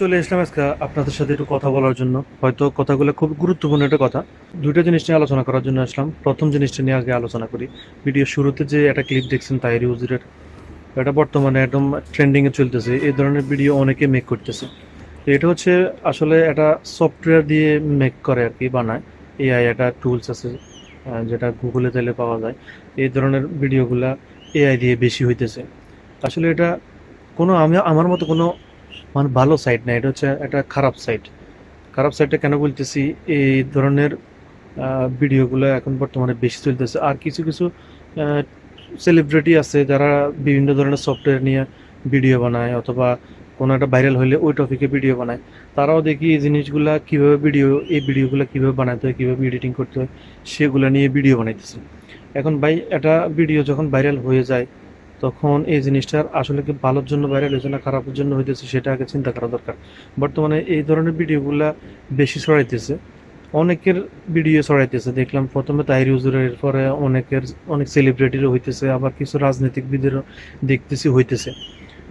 চলে এসলাম আজকে আপনাদের সাথে একটু কথা বলার জন্য। হয়তো কথাগুলো খুব গুরুত্বপূর্ণ একটা কথা। দুইটা জিনিস নিয়ে আলোচনা করার জন্য আসলাম। প্রথম জিনিসটা নিয়ে আগে আলোচনা করি। ভিডিও শুরুতে যে একটা ক্লিপ দেখছেন তাহিরি হুজুরের, এটা বর্তমানে একদম ট্রেন্ডিংয়ে চলতেছে। এই ধরনের ভিডিও অনেকে মেক করতেছে। তো এটা হচ্ছে আসলে একটা সফটওয়্যার দিয়ে মেক করে আর কি, বানায়। এআই একটা টুলস আছে যেটা গুগলে দিলে পাওয়া যায়। এই ধরনের ভিডিওগুলা এআই দিয়ে বেশি হইতেছে। আসলে এটা কোনো আমি, আমার মতো কোনো মানে ভালো সাইট না এটা হচ্ছে একটা খারাপ সাইট খারাপ সাইটটা কেন বলতেছি? এই ধরনের ভিডিওগুলো এখন বর্তমানে বেশি চলতেছে। আর কিছু কিছু সেলিব্রিটি আছে যারা বিভিন্ন ধরনের সফটওয়্যার নিয়ে ভিডিও বানায় অথবা কোনো একটা ভাইরাল হলে ওই টপিকে ভিডিও বানায়। তারাও দেখি এই জিনিসগুলা কীভাবে ভিডিও এই ভিডিওগুলো কীভাবে বানাতে হয়, কীভাবে এডিটিং করতে হয়, সেগুলো নিয়ে ভিডিও বানাইতেছে। এখন ভাই, একটা ভিডিও যখন ভাইরাল হয়ে যায় তখন এই জিনিসটার আসলে কি ভালোর জন্য ভাইরাল হয়েছে না খারাপের জন্য হইতেছে সেটা আগে চিন্তা করা দরকার। বর্তমানে এই ধরনের ভিডিওগুলা বেশি ছড়াইতেছে। অনেকের ভিডিও ছড়াইতেছে। দেখলাম প্রথমে তাহির হুজুরের পরে অনেকের, অনেক সেলিব্রিটিরও হইতেছে, আবার কিছু রাজনীতিকবিদেরও দেখতেছি হইতেছে।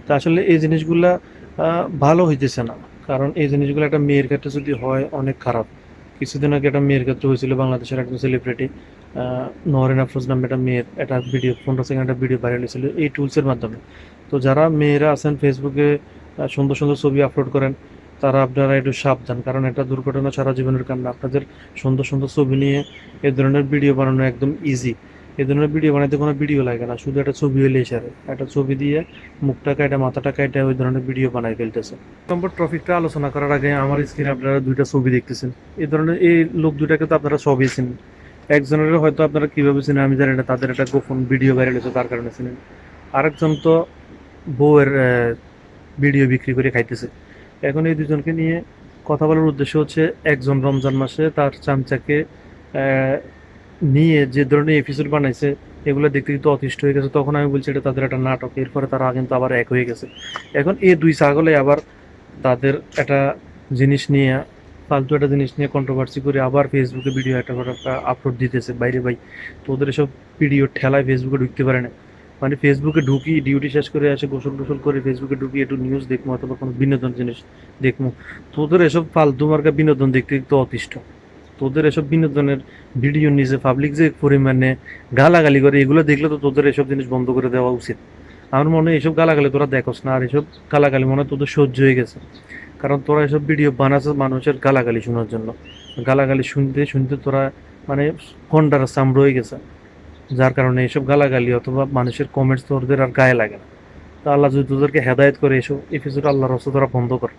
তা আসলে এই জিনিসগুলা ভালো হইতেছে না। কারণ এই জিনিসগুলো একটা মেয়ের ক্ষেত্রে যদি হয়, অনেক খারাপ। কিছুদিন আগে একটা মেয়ের ক্ষেত্রে হয়েছিল বাংলাদেশের একজন সেলিব্রিটি নরেন আফরোজ নামে একটা মেয়ের একটা ভিডিও পনেরো সেকেন্ড একটা ভিডিও ভাইরাল হয়েছিল এই টুলসের মাধ্যমে। তো যারা মেয়েরা আছেন ফেসবুকে সুন্দর সুন্দর ছবি আপলোড করেন, তারা আপনারা একটু সাবধান, কারণ এটা দুর্ঘটনা সারা জীবনের কারণে আপনাদের সুন্দর সুন্দর ছবি নিয়ে এ ধরনের ভিডিও বানানো একদম ইজি এ ধরনের ভিডিও বানাইতে কোনো ভিডিও লাগে না, শুধু একটা ছবি হলে সারে একটা ছবি দিয়ে মুখটা কাটা মাথাটা কাটা ওই ধরনের ভিডিও বানাই ফেলতেছে। নম্বর টপিকটা আলোচনা করার আগে আমার স্ক্রিনে আপনারা দুইটা ছবি দেখতেছেন। এই ধরনের, এই লোক দুইটাকে তো আপনারা সবই চিনেন। একজনের হয়তো আপনারা কীভাবে চিনেন, আমি জানি না, তাদের একটা গোপন ভিডিও ভাইরাল হয়েছে, তার কারণে চিনেন। আরেকজন তো বউয়ের ভিডিও বিক্রি করে খাইতেছে। এখন এই দুজনকে নিয়ে কথা বলার উদ্দেশ্য হচ্ছে, একজন রমজান মাসে তার চামচাকে নিয়ে যে ধরনের এপিসোড বানাইছে, এগুলো দেখতে কিন্তু অতিষ্ঠ হয়ে গেছে। তখন আমি বলছি, এটা তাদের একটা নাটক, এরপরে তারা কিন্তু আবার এক হয়ে গেছে। এখন এই দুই ছাগলে আবার তাদের একটা জিনিস নিয়ে ফালতু একটা জিনিস নিয়ে কন্ট্রোভার্সি করে আবার ফেসবুকে ভিডিও একটা আপলোড দিতেছে। বাইরে ভাই, তো ওদের এসব ভিডিও ঠেলায় ফেসবুকে ঢুকতে পারে না। মানে ফেসবুকে ঢুকি ডিউটি শেষ করে আসে, গোসল টোসল করে ফেসবুকে ঢুকি, একটু নিউজ দেখব অথবা কোনো বিনোদন জিনিস দেখব তোদের এসব ফালতু মার্কা বিনোদন দেখতে দেখতে অতিষ্ঠ। তোদের এসব বিনোদনের ভিডিও নিজে পাবলিক যে পরিমাণে গালাগালি করে, এগুলো দেখলে তো তোদের এসব জিনিস বন্ধ করে দেওয়া উচিত। আমার মনে হয় এসব গালাগালি তোরা দেখোস না, আর এসব গালাগালি মনে হয় তোদের সহ্য হয়ে গেছে। কারণ তোরা এসব ভিডিও বানাচ্ছে মানুষের গালাগালি শোনার জন্য। গালাগালি শুনতে শুনতে তোরা মানে ফোনটার সাম রয়ে গেছে। যার কারণে এসব গালাগালি অথবা মানুষের কমেন্টস তোদের আর গায়ে লাগে না। তা আল্লাহ যদি তোদেরকে হেদায়ত করে এসব এপিসোড আল্লাহর রসে তোরা বন্ধ কর।